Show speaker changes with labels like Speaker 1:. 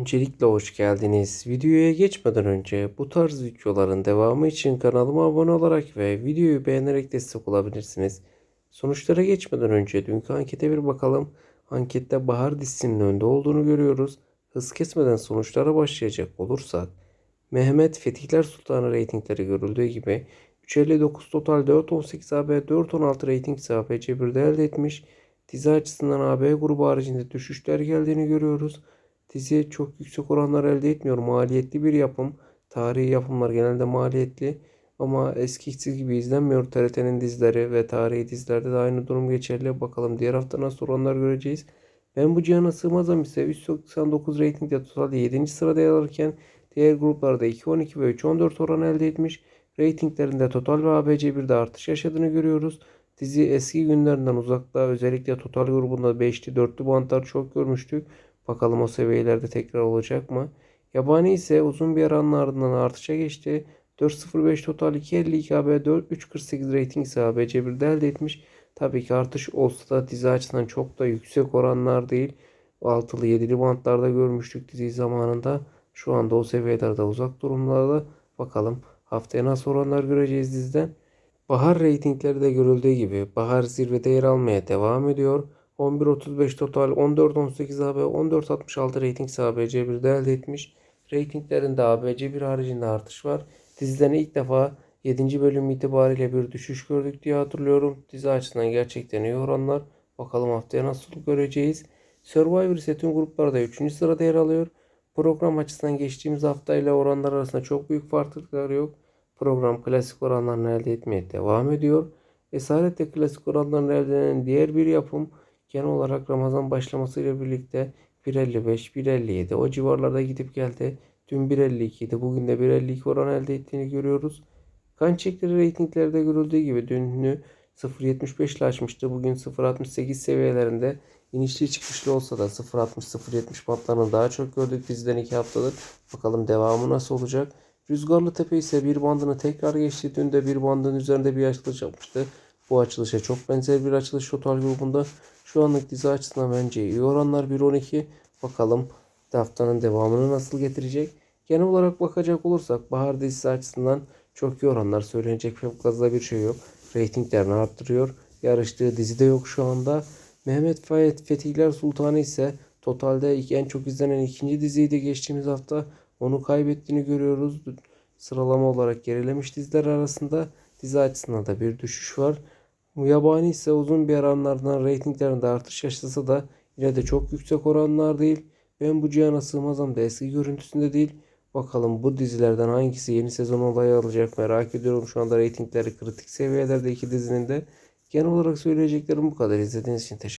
Speaker 1: Öncelikle hoş geldiniz. Videoya geçmeden önce bu tarz videoların devamı için kanalıma abone olarak ve videoyu beğenerek destek olabilirsiniz. Sonuçlara geçmeden önce dünkü ankete bir bakalım. Ankette Bahar dizisinin önde olduğunu görüyoruz. Hız kesmeden sonuçlara başlayacak olursak Mehmet Fetihler Sultanı reytingleri görüldüğü gibi 3.59 total 4.18 AB 4.16 reyting ise ABC1'de elde etmiş. Dizi açısından AB grubu haricinde düşüşler geldiğini görüyoruz. Dizi çok yüksek oranlar elde etmiyor. Maliyetli bir yapım. Tarihi yapımlar genelde maliyetli ama eskisi gibi izlenmiyor TRT'nin dizileri ve tarihi dizilerde de aynı durum geçerli. Bakalım diğer hafta nasıl oranlar göreceğiz. Ben bu cihana sığmazım ise 399 reytingde totalde 7. sırada yer alırken diğer gruplarda 2.12 ve 3.14 oran elde etmiş. Reytinglerinde Total ve ABC1'de artış yaşadığını görüyoruz. Dizi eski günlerinden uzakta özellikle Total grubunda 5'li 4'lü bantlar çok görmüştük. Bakalım o seviyelerde tekrar olacak mı? Yabani ise uzun bir aranın ardından artışa geçti. 4.05 total 2.52 AB 4 3.48 rating ise ABC1'de elde etmiş. Tabii ki artış olsa da dizi açısından çok da yüksek oranlar değil. 6'lı 7'li bantlarda görmüştük dizi zamanında. Şu anda o seviyelerde uzak durumlarda. Bakalım haftaya nasıl oranlar göreceğiz diziden. Bahar reytingleri de görüldüğü gibi Bahar zirvede yer almaya devam ediyor. 11.35 total 14.18 AB 14.66 rating ise ABC1'de elde etmiş. Reytinglerinde ABC1 haricinde artış var. Diziden ilk defa 7. bölüm itibariyle bir düşüş gördük diye hatırlıyorum. Dizi açısından gerçekten iyi oranlar. Bakalım haftaya nasıl göreceğiz. Survivor ise tüm gruplarda 3. sırada yer alıyor. Program açısından geçtiğimiz haftayla oranlar arasında çok büyük farklılıklar yok. Program klasik oranlarını elde etmeye devam ediyor. Esaretle klasik oranlarını elde eden diğer bir yapım genel olarak Ramazan başlamasıyla birlikte 1.55, 1.57 o civarlarda gidip geldi. Dün 1.52 idi. Bugün de 1.52 oran elde ettiğini görüyoruz. Kan çekleri reytinglerde görüldüğü gibi dününü 0.75 ile açmıştı. Bugün 0.68 seviyelerinde inişli çıkışlı olsa da 0.60-0.70 bantlarını daha çok gördük bizden 2 haftadır. Bakalım devamı nasıl olacak. Rüzgarlı Tepe ise bir bandını tekrar geçti. Dün de bir bandın üzerinde bir açılış yapmıştı. Bu açılışa çok benzer bir açılış total grubunda. Şu anlık dizi açısından bence iyi oranlar 1.12. Bakalım haftanın devamını nasıl getirecek. Genel olarak bakacak olursak bahar dizisi açısından çok iyi oranlar söylenecek fazla bir şey yok. Reytinglerini arttırıyor. Yarıştığı dizi de yok şu anda. Mehmet Fayet Fetihler Sultanı ise totalde en çok izlenen ikinci diziydi geçtiğimiz hafta. Onu kaybettiğini görüyoruz. Sıralama olarak gerilemiş diziler arasında dizi açısından da bir düşüş var. Yabani ise uzun bir aranlardan reytinglerinde artış yaşasa da yine de çok yüksek oranlar değil. Ben bu cihana sığmazam da eski görüntüsünde değil. Bakalım bu dizilerden hangisi yeni sezon olayı alacak merak ediyorum. Şu anda reytingleri kritik seviyelerde iki dizinin de. Genel olarak söyleyeceklerim bu kadar. İzlediğiniz için teşekkür